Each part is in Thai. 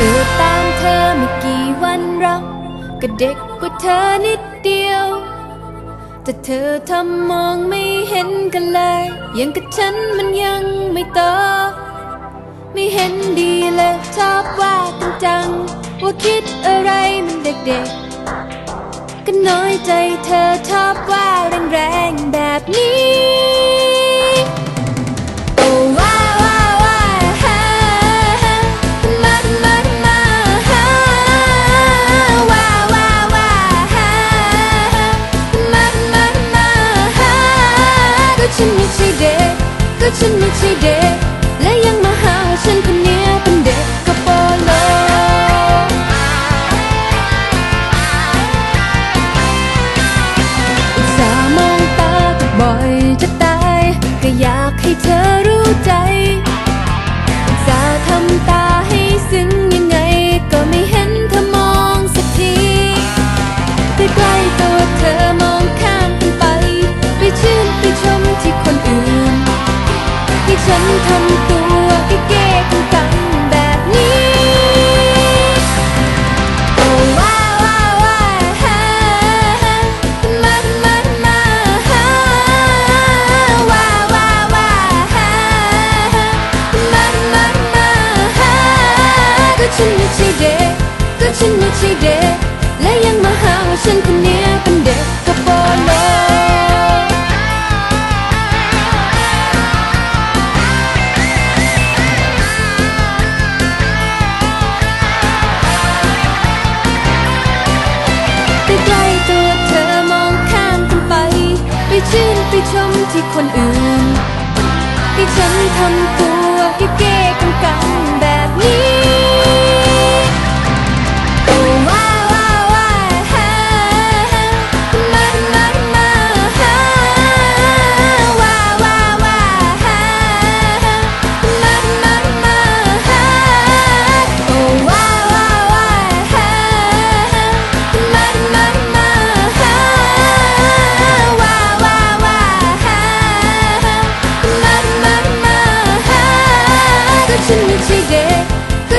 เดินตามเธอไม่กี่วันเราก็เด็กกว่าเธอนิดเดียว แต่เธอทำมองไม่เห็นกันเลย ยังกับฉันมันยังไม่โตไม่เห็นดีเลยชอบว่ากันจัง ว่าคิดอะไรมันเด็กๆก็น้อยใจเธอชอบว่าแรงๆแบบนี้ ฉันไม่ใช่เด็ก ก็ฉันไม่ใช่เด็ก และยังมาหาว่าฉันคนเนี้ยเป็นเด็กกระโปรงโลไปใกลตัวเธอมองข้ามกันไป ไปชื่นไปชมที่คนอื่นให้ฉันทำตัว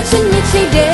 深夜起点。